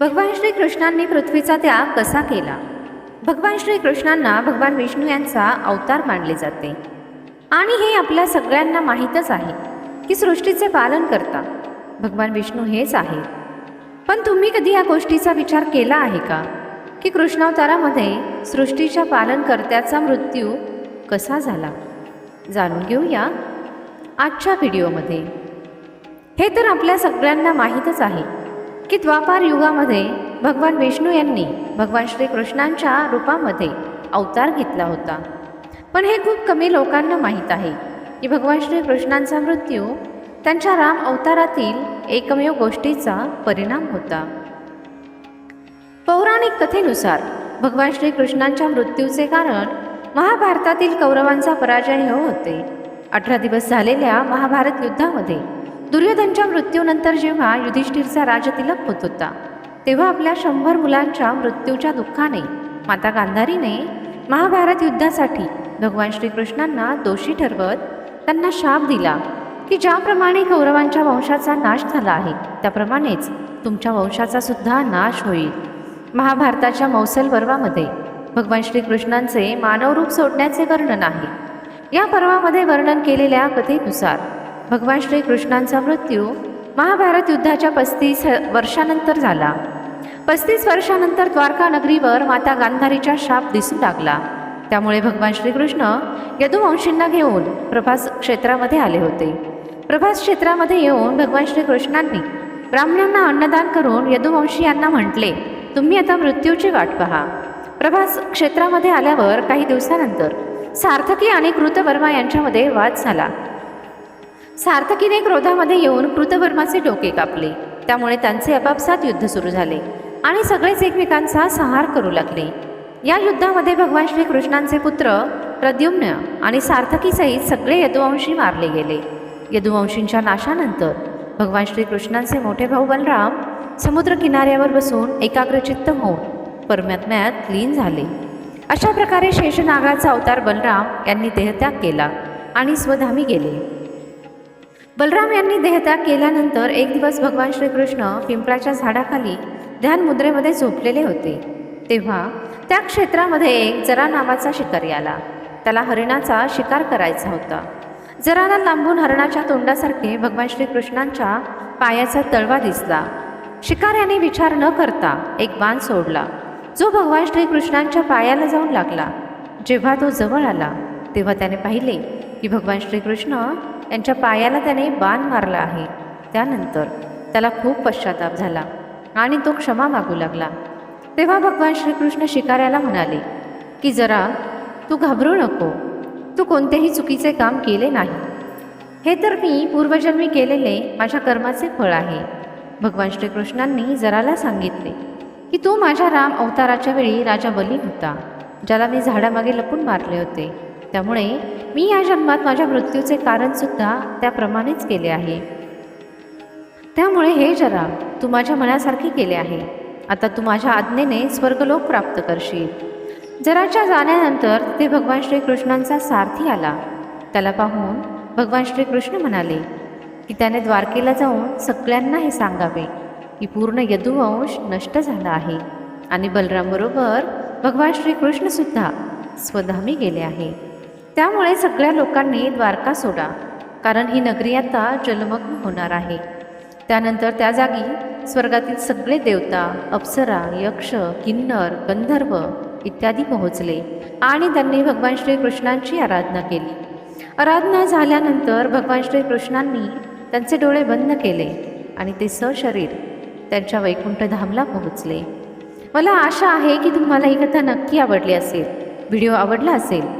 भगवान श्रीकृष्णांनी पृथ्वीचा त्याग कसा केला? भगवान श्रीकृष्णांना भगवान विष्णू यांचा अवतार मानले जाते. आणि हे आपल्या सगळ्यांना माहीतच आहे की सृष्टीचे पालन करता. भगवान विष्णू हेच आहे पण तुम्ही कधी या गोष्टीचा विचार केला आहे का? की कृष्णावतारामध्ये सृष्टीच्या पालनकर्त्याचा मृत्यू कसा झाला? जाणून घेऊया आजच्या व्हिडिओमध्ये. हे तर आपल्या सगळ्यांना माहीतच आहे. की द्वापार युगामध्ये भगवान विष्णू यांनी भगवान श्रीकृष्णांच्या रूपामध्ये अवतार घेतला होता. पण हे खूप कमी लोकांना माहीत आहे की भगवान श्रीकृष्णांचा मृत्यू त्यांच्या राम अवतारातील एकमेव गोष्टीचा परिणाम होता. पौराणिक कथेनुसार भगवान श्रीकृष्णांच्या मृत्यूचे कारण महाभारतातील कौरवांचा पराजय हे होते. अठरा दिवस झालेल्या महाभारत युद्धामध्ये दुर्योधनच्या मृत्यूनंतर जेव्हा युधिष्ठिरचा राजतिलक होत होता तेव्हा आपल्या शंभर मुलांच्या मृत्यूच्या दुःखाने माता गांधारीने महाभारत युद्धासाठी भगवान श्रीकृष्णांना दोषी ठरवत त्यांना शाप दिला की ज्याप्रमाणे कौरवांच्या वंशाचा नाश झाला आहे त्याप्रमाणेच तुमच्या वंशाचा सुद्धा नाश होईल. महाभारताच्या मौसल पर्वामध्ये भगवान श्रीकृष्णांचे मानवरूप सोडण्याचे वर्णन आहे. या पर्वामध्ये वर्णन केलेल्या कथेनुसार भगवान श्रीकृष्णांचा मृत्यू महाभारत युद्धाच्या पस्तीस वर्षानंतर झाला. पस्तीस वर्षानंतर द्वारका नगरीवर माता गांधारीचा शाप दिसू लागला. त्यामुळे भगवान श्रीकृष्ण यदुवंशींना घेऊन प्रभास क्षेत्रामध्ये आले होते. प्रभास क्षेत्रामध्ये येऊन भगवान श्रीकृष्णांनी ब्राह्मणांना अन्नदान करून यदुवंशी यांना म्हटले तुम्ही आता मृत्यूची वाट पहा. प्रभास क्षेत्रामध्ये आल्यावर काही दिवसानंतर सार्थकी आणि कृतवर्मा यांच्यामध्ये वाद झाला. सार्थकीने क्रोधामध्ये येऊन कृतवर्माचे डोके कापले. त्यामुळे त्यांचे आपापसात युद्ध सुरू झाले आणि सगळेच एकमेकांचा संहार करू लागले. या युद्धामध्ये भगवान श्रीकृष्णांचे पुत्र प्रद्युम्न आणि सार्थकीसहित सगळे यदुवंशी मारले गेले. यदुवंशींच्या नाशानंतर भगवान श्रीकृष्णांचे मोठे भाऊ बलराम समुद्र किनाऱ्यावर बसून एकाग्रचित्त होऊन परमात्म्यात लीन झाले. अशा प्रकारे शेषनागाचा अवतार बलराम यांनी देहत्याग केला आणि स्वधामी गेले. बलराम यांनी देहत्याग केल्यानंतर एक दिवस भगवान श्रीकृष्ण पिंपळाच्या झाडाखाली ध्यान मुद्रेमध्ये झोपलेले होते. तेव्हा त्या क्षेत्रामध्ये एक जरा नावाचा शिकारी आला. त्याला हरिणाचा शिकार करायचा होता. जराला लांबून हरणाच्या तोंडासारखे भगवान श्रीकृष्णांच्या पायाचा तळवा दिसला. शिकाऱ्याने विचार न करता एक बाण सोडला. जो भगवान श्रीकृष्णांच्या पायाला जाऊन लागला. जेव्हा तो जवळ आला तेव्हा त्याने पाहिले की भगवान श्रीकृष्ण यांच्या पायाला त्याने बाण मारला आहे. त्यानंतर त्याला खूप पश्चाताप झाला आणि तो क्षमा मागू लागला. तेव्हा भगवान श्रीकृष्ण शिकाऱ्याला म्हणाले की जरा तू घाबरू नको. तू कोणतेही चुकीचे काम केले नाही. हे तर मी पूर्वजन्मी केलेले माझ्या कर्माचे फळ आहे. भगवान श्रीकृष्णांनी जराला सांगितले की तू माझ्या राम अवताराच्या वेळी राजा बली होता ज्याला मी झाडामागे लपून मारले होते. त्यामुळे मी या जन्मात माझ्या मृत्यूचे कारणसुद्धा त्याप्रमाणेच केले आहे. त्यामुळे हे जरा तू माझ्या मनासारखे केले आहे. आता तू माझ्या आज्ञेने स्वर्गलोक प्राप्त करशील. जराच्या जाण्यानंतर ते भगवान श्रीकृष्णांचा सारथी आला. त्याला पाहून भगवान श्रीकृष्ण म्हणाले की त्याने द्वारकेला जाऊन सगळ्यांना हे सांगावे की पूर्ण यदुवंश नष्ट झाला आहे आणि बलरामबरोबर भगवान श्रीकृष्णसुद्धा स्वधामी गेले आहे. त्यामुळे सगळ्या लोकांनी द्वारका सोडा कारण ही नगरी आता जलमग्न होणार आहे. त्यानंतर त्या जागी स्वर्गातील सगळे देवता अप्सरा यक्ष किन्नर गंधर्व इत्यादी पोहोचले आणि त्यांनी भगवान श्रीकृष्णांची आराधना केली. आराधना झाल्यानंतर भगवान श्रीकृष्णांनी त्यांचे डोळे बंद केले आणि ते सशरीर त्यांच्या वैकुंठ धामला पोहोचले. मला आशा आहे की तुम्हाला ही कथा नक्की आवडली असेल. व्हिडिओ आवडला असेल